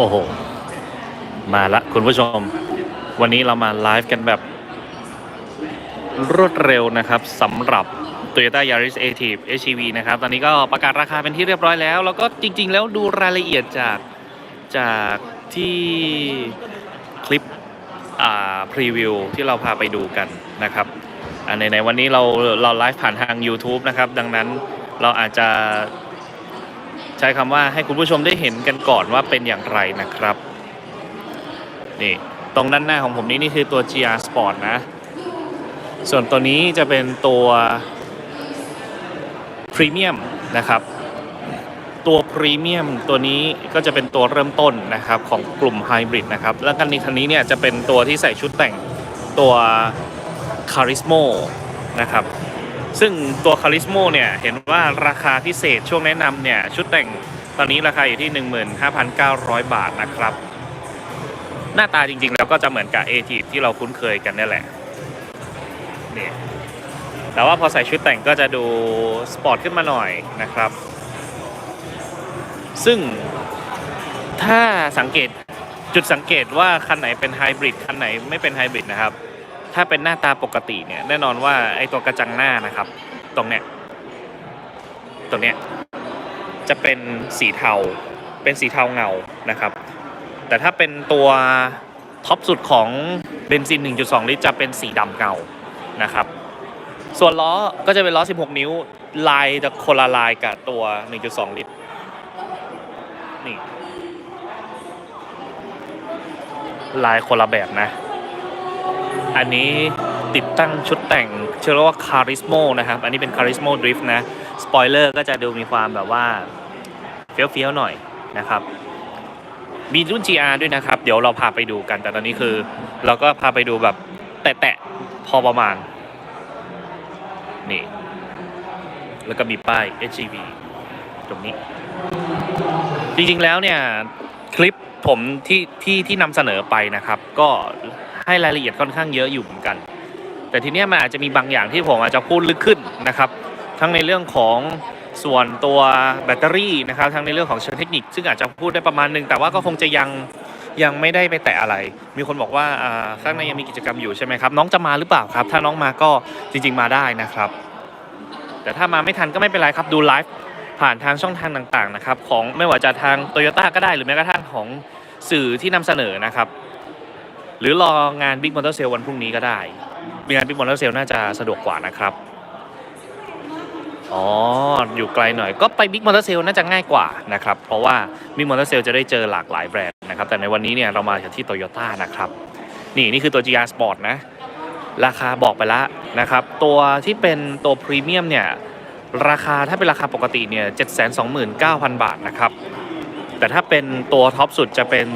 โอ้โห มาละคุณผู้ชม วันนี้เรามาไลฟ์กันแบบรวดเร็วนะครับสำหรับ Toyota Yaris Active HEV นะครับ ตอนนี้ก็ประกาศราคาเป็นที่เรียบร้อยแล้ว แล้วก็จริง ๆ แล้วดูรายละเอียดจากจากที่คลิปอ่าพรีวิวที่เราพาไปดูกันนะครับในในวันนี้เราเราไลฟ์ผ่านทาง YouTube นะครับ ดังนั้นเราอาจจะ ใช้คำว่าให้คุณผู้ชมได้เห็นกันก่อนว่าเป็นอย่างไรนะครับ นี่ตรงด้านหน้าของผมนี้นี่คือตัว GR Sport นะ ส่วนตัวนี้จะเป็นตัวพรีเมียมนะครับ ตัวพรีเมียมตัวนี้ก็จะเป็นตัวเริ่มต้นนะครับของกลุ่มไฮบริดนะครับ แล้วกันนี้คันนี้เนี่ยจะเป็นตัวที่ใส่ชุดแต่งตัวคาริสโมนะครับ ซึ่งตัวคาริสโมเนี่ย เห็นว่าราคาพิเศษช่วงแนะนำเนี่ย ชุดแต่งตอนนี้ราคาอยู่ที่ 15,900 บาทนะครับ หน้าตาจริงๆ แล้วก็จะเหมือนกับ a t ที่เราคุ้นเคยกันนี่แหละนี่แต่ว่าพอใส่ชุดแต่งก็จะดูสปอร์ตขึ้นมาหน่อยนะครับ ซึ่งถ้าสังเกตจุดสังเกตว่าคันไหนเป็นไฮบริดคันไหนไม่เป็นไฮบริดนะครับ ถ้าเป็นหน้าตาปกติเนี่ยแน่นอนว่าไอตัวกระจังหน้านะครับ ตรงเนี้ยตรงเนี้ยจะเป็นสีเทาเป็นสีเทาเงานะครับ แต่ถ้าเป็นตัวท็อปสุดของเบนซิน 1.2 ลิตรจะเป็นสีดำเงานะครับ ส่วนล้อก็จะเป็นล้อ 16 นิ้ว ลายจะคนละลายกับตัว 1.2 ลิตรนี่ลายคนละแบบนะ อันนี้ติดตั้งชุดแต่งเชื่อว่าคาริสโมนะครับ อันนี้เป็นคาริสโมดริฟต์นะสปอยเลอร์ก็จะดูมีความแบบว่าเฟี้ยวๆหน่อยนะครับมีรุ่น GR ด้วยนะครับ เดี๋ยวเราพาไปดูกัน แต่ตอนนี้คือ เราก็พาไปดูแบบแตะๆพอประมาณ นี่ แล้วก็มีป้าย HEV ตรงนี้ จริงๆแล้วเนี่ย คลิปผมที่ที่ที่นำเสนอไปนะครับ ก็ ให้รายละเอียดค่อนข้างเยอะอยู่เหมือนกัน แต่ทีเนี้ยมันอาจจะมีบางอย่างที่ผมอาจจะพูดลึกขึ้นนะครับ ทั้งในเรื่องของส่วนตัวแบตเตอรี่นะครับ ทั้งในเรื่องของเชิงเทคนิค ซึ่งอาจจะพูดได้ประมาณหนึง แต่ว่าก็คงจะยังยังไม่ได้ไปแตะอะไร มีคนบอกว่าข้างในยังมีกิจกรรมอยู่ใช่ไหมครับ น้องจะมาหรือเปล่าครับ ถ้าน้องมาก็จริง ๆมาได้นะครับ แต่ถ้ามาไม่ทันก็ไม่เป็นไรครับ ดูไลฟ์ผ่านทางช่องทางต่างๆนะครับ ของไม่ว่าจะทางโตโยต้าก็ได้หรือแม้กระทั่งของสื่อที่นำเสนอนะครับ หรือรองาน Big Motor Sale วันพรุ่งนี้ก็ได้งาน Big Motor Sale น่าจะสะดวกกว่านะครับ อ๋อ อยู่ไกลหน่อยก็ไป Big Motor Sale น่าจะง่ายกว่านะครับ เพราะว่า Big Motor Sale จะได้เจอหลากหลายแบรนด์นะครับ แต่ในวันนี้เนี่ยเรามาจากที่ Toyota นะครับ นี่นี่คือตัว GR Sport นะ ราคาบอกไปแล้วนะครับ ตัวที่เป็นตัวพรีเมียมเนี่ยราคาถ้าเป็นราคาปกติเนี่ย 729,000 บาทนะครับ แต่ถ้าเป็นตัวท็อปสุดจะเป็น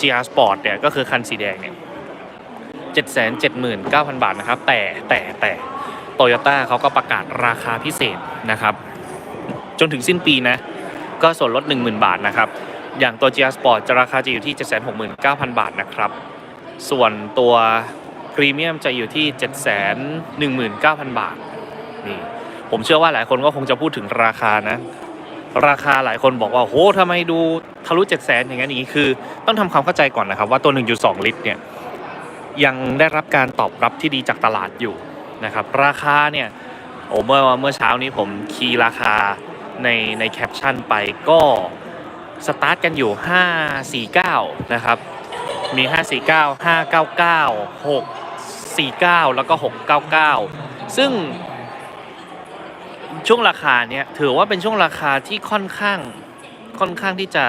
GR Sport เนี่ยก็คือคันสีแดงเนี่ย779,000 บาทนะครับ แต่แต่แต่โตโยต้าเขาก็ประกาศราคาพิเศษนะครับ จนถึงสิ้นปีนะ ก็ส่วนลด 10,000 บาทนะครับ อย่างตัว GR Sport จะราคาจะอยู่ที่ 769,000 บาทนะครับ ส่วนตัวพรีเมียมจะอยู่ที่ 719,000 บาทนี่ผมเชื่อว่าหลายคนก็คงจะพูดถึงราคานะ ราคาหลายคนบอกว่าโหทำไมดูทะลุ7 0 0 0 0อย่างนั้นอย่างนี้คือ ต้องทำความเข้าใจก่อนนะครับว่าตัว 1.2 ลิตรเนี่ยยังได้รับการตอบรับที่ดีจากตลาดอยู่นะครับราคาเนี่ยโอ้เมื่อเมื่อเช้านี้ผมคีย์ราคาในในแคปชั่นไปก็สตาร์ทกันอยู่ 549 นะครับ มี 549 599 649 แล้วก็ 699 ซึ่ง ช่วงราคาเนี้ยถือว่าเป็นช่วงราคาที่ค่อนข้างค่อนข้างที่จะ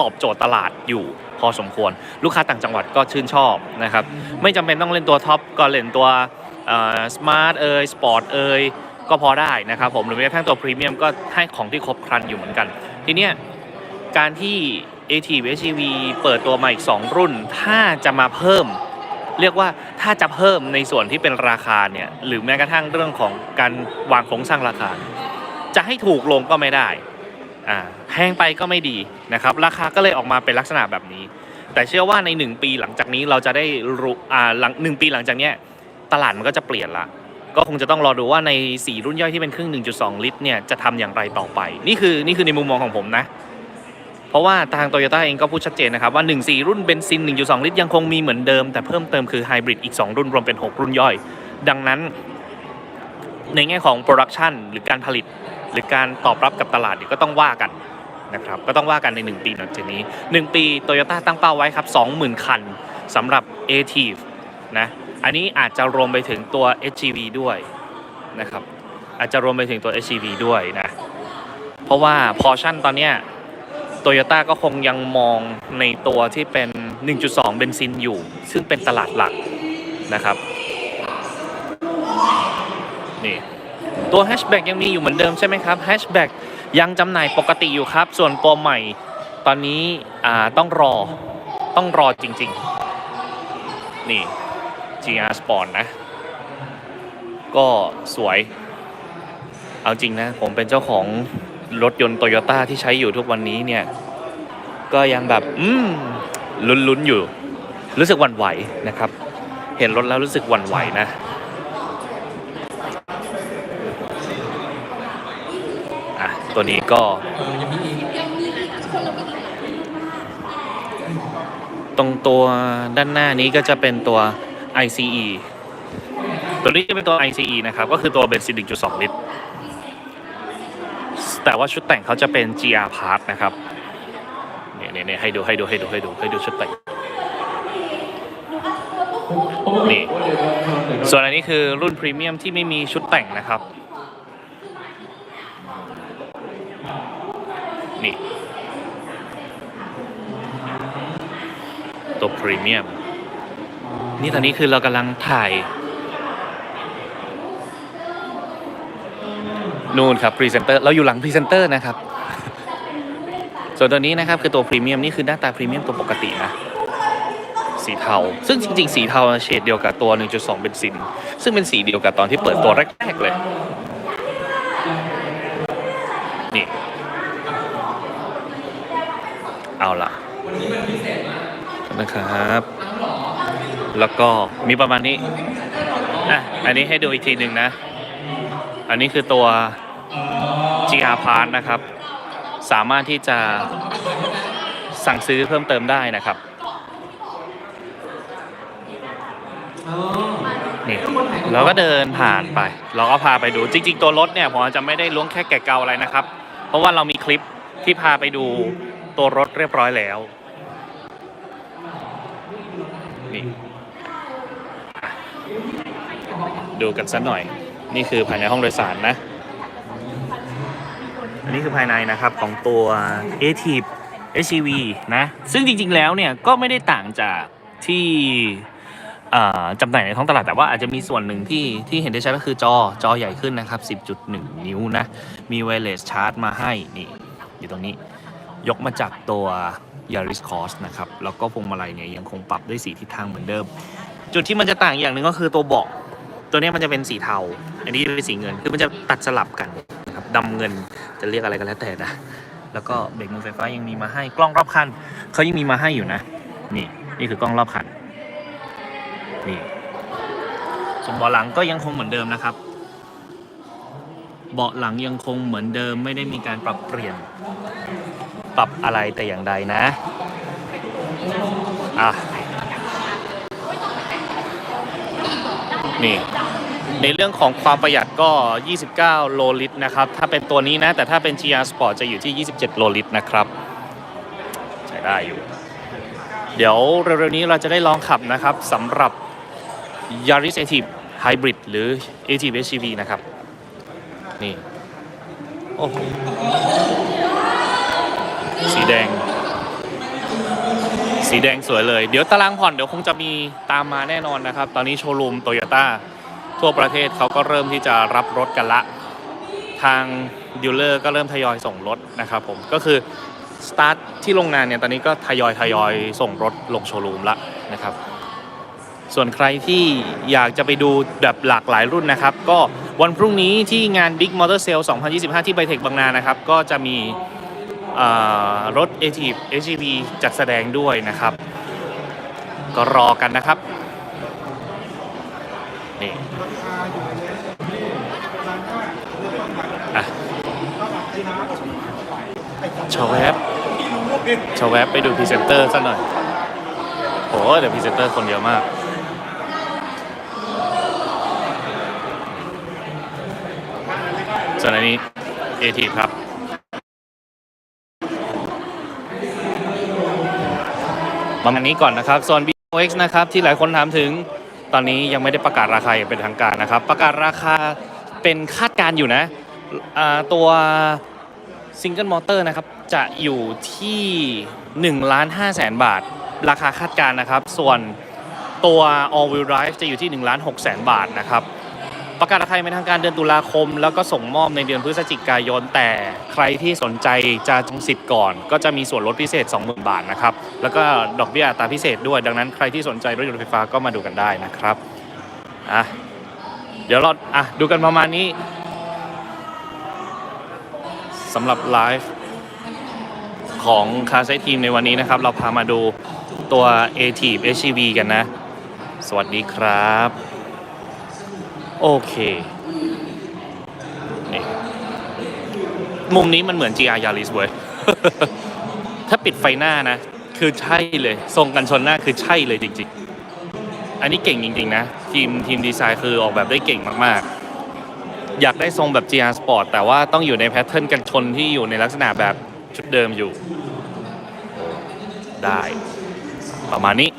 ตอบโจทย์ตลาดอยู่พอสมควร ลูกค้าต่างจังหวัดก็ชื่นชอบนะครับ ไม่จำเป็นต้องเล่นตัวท็อปก็เล่นตัวสมาร์ทเอยสปอร์ตเอยก็พอได้นะครับผมหรือแม้กระทั่งตัวพรีเมียมก็ให้ของที่ครบครันอยู่เหมือนกัน ทีเนี้ยการที่ ATV HEV เปิดตัวมาอีก 2 รุ่น ถ้าจะมาเพิ่ม เรียกว่าถ้าจะเพิ่มในส่วนที่เป็นราคาเนี่ยหรือแม้กระทั่งเรื่องของการวางโครงสร้างราคา จะให้ถูกลงก็ไม่ได้อ่าแพงไปก็ไม่ดีนะครับ ราคาก็เลยออกมาเป็นลักษณะแบบนี้ แต่เชื่อว่าใน 1 ปีหลังจากนี้เราจะได้รู้อ่าหลังหนึ่งปีหลังจากเนี้ยตลาดมันก็จะเปลี่ยนละก็คงจะต้องรอดูว่าใน 4 รุ่นย่อยที่เป็นเครื่อง 1.2 ลิตรเนี่ยจะทำอย่างไรต่อไป นี่คือนี่คือในมุมมองของผมนะ เพราะว่าทางโตโยต้าเองก็พูดชัดเจนนะครับว่า 14 รุ่นเบนซิน 1.2 ลิตรยังคงมีเหมือนเดิม แต่เพิ่มเติมคือไฮบริดอีก 2 รุ่นรวมเป็น 6 รุ่นย่อย ดังนั้นในแง่ของโปรดักชันหรือการผลิต หรือการตอบรับกับตลาดเนี่ยก็ต้องว่ากันนะครับก็ต้องว่ากันใน 1 ปีหลังจากนี้ 1 ปีโตโยต้าตั้งเป้าไว้ครับ 20,000 คันสำหรับ a t i v นะอันนี้อาจจะรวมไปถึงตัว HGV ด้วยนะครับอาจจะรวมไปถึงตัว HGV ด้วยนะเพราะว่าพอชั่นตอนเนี้ย โตโยต้าก็คงยังมองในตัวที่เป็น 1.2 เบนซินอยู่ ซึ่งเป็นตลาดหลักนะครับ นี่ ตัวแฮชแบ็กยังมีอยู่เหมือนเดิมใช่ไหมครับแฮชแบ็กยังจำหน่ายปกติอยู่ครับ ส่วนตัวใหม่ ตอนนี้อ่าต้องรอต้องรอจริง ๆ นี่ GR Sport นะ ก็สวย เอาจริงนะ ผมเป็นเจ้าของ รถยนต์โตโยต้าที่ใช้อยู่ทุกวันนี้เนี่ย ก็ยังแบบ อืมลุ้นๆอยู่ รู้สึกหวั่นไหวนะครับ เห็นรถแล้วรู้สึกหวั่นไหวนะอะตัวนี้ก็ตรงตัวด้านหน้านี้ก็จะเป็นตัว ICE ตัวนี้จะเป็นตัว ICE นะครับ ก็คือตัวเบนซิน1.2 ลิตร แต่ว่าชุดแต่งเขาจะเป็น GR Part นะครับเนี่ยเนี่ยเนี่ยให้ดูให้ดูให้ดูให้ดูให้ดูชุดแต่งนี่ส่วนอันนี้คือรุ่นพรีเมียมที่ไม่มีชุดแต่งนะครับ นี่ ตัวพรีเมียม นี่ตอนนี้คือเรากำลังถ่าย นู่นครับพรีเซนเตอร์เราอยู่หลังพรีเซนเตอร์นะครับ ส่วนตัวนี้นะครับคือตัวพรีเมียมนี่คือหน้าตาพรีเมียมตัวปกตินะสีเทา ซึ่งจริง ๆ สีเทาเฉดเดียวกับตัว 1.2เบนซิน ซึ่งเป็นสีเดียวกับตอนที่เปิดตัวแรก ๆ เลย นี่ เอาล่ะนะครับ แล้วก็มีประมาณนี้อะอันนี้ให้ดูอีกทีหนึ่งนะ อันนี้คือตัว GR Part นะครับ สามารถที่จะสั่งซื้อเพิ่มเติมได้นะครับนี่เราก็เดินผ่านไป เราก็พาไปดูจริง ๆ ตัวรถเนี่ยผมจะไม่ได้ล้วงแค่แกะเกาอะไรนะครับ เพราะว่าเรามีคลิปที่พาไปดูตัวรถเรียบร้อยแล้วนี่ดูกันสักหน่อย นี่คือภายในห้องโดยสารนะ อันนี้คือภายในนะครับของตัว a t i v HEV นะ ซึ่งจริงๆแล้วเนี่ยก็ไม่ได้ต่างจากที่จำหน่ายในท้องตลาดแต่ว่าอาจจะมีส่วนหนึ่งที่ที่เห็นได้ชัดก็คือจอจอใหญ่ขึ้นนะครับ 10.1 นิ้วนะ มี wireless charge มาให้นี่อยู่ตรงนี้ ยกมาจากตัว Yaris Cross นะครับ แล้วก็พวงมาลัยเนี่ยยังคงปรับด้วยสีทิศทางเหมือนเดิม จุดที่มันจะต่างอย่างหนึ่งก็คือตัวเบาะ ตัวนี้มันจะเป็นสีเทา อันนี้จะเป็นสีเงิน คือมันจะตัดสลับกันนะครับดำเงินจะเรียกอะไรก็แล้วแต่นะ แล้วก็เบรกมือไฟฟ้ายังมีมาให้ กล้องรอบคันเขายังมีมาให้อยู่นะ นี่นี่คือกล้องรอบคัน นี่ส่วนเบาะหลังก็ยังคงเหมือนเดิมนะครับ เบาะหลังยังคงเหมือนเดิมไม่ได้มีการปรับเปลี่ยน ปรับอะไรแต่อย่างใดนะ อะ นี่ ในเรื่องของความประหยัดก็ 29 โลลิตรนะครับ ถ้าเป็นตัวนี้นะ แต่ถ้าเป็น GR Sport จะอยู่ที่ 27 โลลิตรนะครับ ใช้ได้อยู่ เดี๋ยวเร็วๆนี้เราจะได้ลองขับนะครับสำหรับ Yaris Active Hybrid หรือ a t i v e HEV นะครับ นี่ โอ้โหสีแดง สีแดงสวยเลย เดี๋ยวตารางผ่อนเดี๋ยวคงจะมีตามมาแน่นอนนะครับ ตอนนี้โชว์รูมโตโยต้าทั่วประเทศเขาก็เริ่มที่จะรับรถกันละ ทางดีลเลอร์ก็เริ่มทยอยส่งรถนะครับผมก็คือสตาร์ทที่โรงงานเนี่ยตอนนี้ก็ทยอยทยอยส่งรถลงโชว์รูมละนะครับ ส่วนใครที่อยากจะไปดูแบบหลากหลายรุ่นนะครับ ก็วันพรุ่งนี้ที่งาน Big Motor Sale 2025 ที่ไบเทคบางนานะครับ ก็จะมี รถ a t i v HEV จัดแสดงด้วยนะครับ ก็รอกันนะครับนี่อะชอแวบชาวแวบไปดูพรีเซนเตอร์สักหน่อยโอ้เดี๋ยวพรีเซนเตอร์คนเยอะมากส่วนอันนี้เอทีครับ ประมาณนี้ก่อนนะครับ ส่วน BOX นะครับที่หลายคนถามถึง ตอนนี้ยังไม่ได้ประกาศราคาอย่างเป็นทางการนะครับ ประกาศราคาเป็นคาดการณ์อยู่นะตัวซิงเกิลมอเตอร์นะครับจะอยู่ที่1ล้าน5แสนบาท ราคาคาดการณ์นะครับ ส่วนตัว all wheel drive จะอยู่ที่1ล้าน6แสนบาทนะครับ ประกาศราคาอย่างเป็นทางการเดือนตุลาคม แล้วก็ส่งมอบในเดือนพฤศจิกายน แต่ใครที่สนใจจะจองสิทธิ์ก่อน ก็จะมีส่วนลดพิเศษ 20,000 บาทนะครับ แล้วก็ดอกเบี้ยอัตราพิเศษด้วย ดังนั้นใครที่สนใจรถยนต์ไฟฟ้าก็มาดูกันได้นะครับอะเดี๋ยวเราอะดูกันประมาณนี้สำหรับไลฟ์ของคาไซทีมในวันนี้นะครับ เราพามาดูตัว a t i v HEV กันนะ สวัสดีครับ โอเคนี่มุมนี้มันเหมือน GR Yaris เว้ย ถ้าปิดไฟหน้านะ คือใช่เลย ทรงกันชนหน้าคือใช่เลยจริง ๆ อันนี้เก่งจริง ๆ นะ ทีมทีมดีไซน์คือออกแบบได้เก่งมากๆ อยากได้ทรงแบบ GR Sport แต่ว่าต้องอยู่ในแพทเทิร์นกันชนที่อยู่ในลักษณะแบบชุดเดิมอยู่ ได้ ประมาณนี้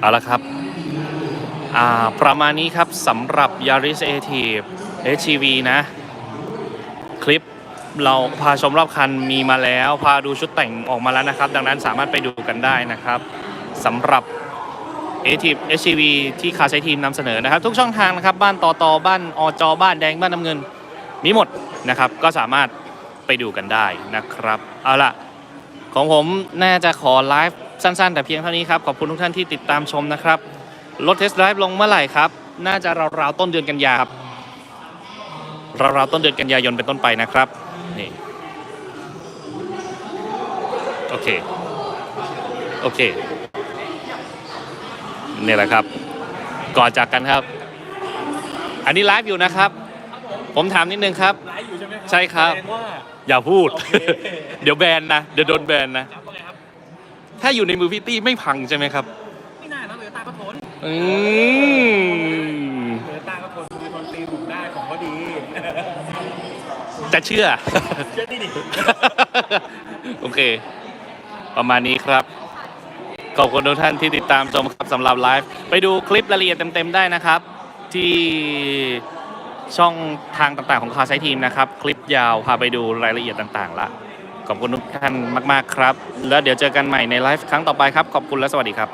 เอาละครับ ประมาณนี้ครับสำหรับ Yaris a t i v HEV นะ คลิปเราพาชมรอบคันมีมาแล้ว พาดูชุดแต่งออกมาแล้วนะครับ ดังนั้นสามารถไปดูกันได้นะครับสำหรับ a t i v HEV ที่คาใช้ทีมนำเสนอนะครับ ทุกช่องทางนะครับ บ้านต่อตอบ้านอจอบ้านแดงบ้านน้ำเงิน มีหมดนะครับ ก็สามารถไปดูกันได้นะครับ เอาล่ะ ของผมน่าจะขอไลฟ์สั้นๆ แต่เพียงเท่านี้ครับ ขอบคุณทุกท่านที่ติดตามชมนะครับ รถเทสต์ไดรฟ์ลงเมื่อไหร่ครับ น่าจะราวๆต้นเดือนกันยาครับราวๆต้นเดือนกันยายนเป็นต้นไปนะครับนี่โอเค โอเคนี่แหละครับ ก่อนจากกันครับ อันนี้ไลฟ์อยู่นะครับ ผมถามนิดนึงครับ ไลฟ์อยู่ใช่ไหมครัใช่ครับ แสดงว่า อย่าพูดโอเคเดี๋ยวแบนนะ เดี๋ยวโดนแบนนะครับว่าไงครับถ้าอยู่ในมือพี่ตี้ไม่พังใช่ไหมครับ อืมเหลือตาก็ทนมีคนตีผมได้ผมก็ดีจะเชื่อ เชื่อดิดิโอเค ประมาณนี้ครับ ขอบคุณทุกท่านที่ติดตามชมครับสำหรับไลฟ์ไปดูคลิปรายละเอียดเต็มๆได้นะครับ ที่ช่องทางต่างๆของคาไซทีมนะครับ คลิปยาวพาไปดูรายละเอียดต่างๆละขอบคุณทุกท่านมาก ๆ ครับ แล้วเดี๋ยวเจอกันใหม่ในไลฟ์ครั้งต่อไปครับ ขอบคุณและสวัสดีครับ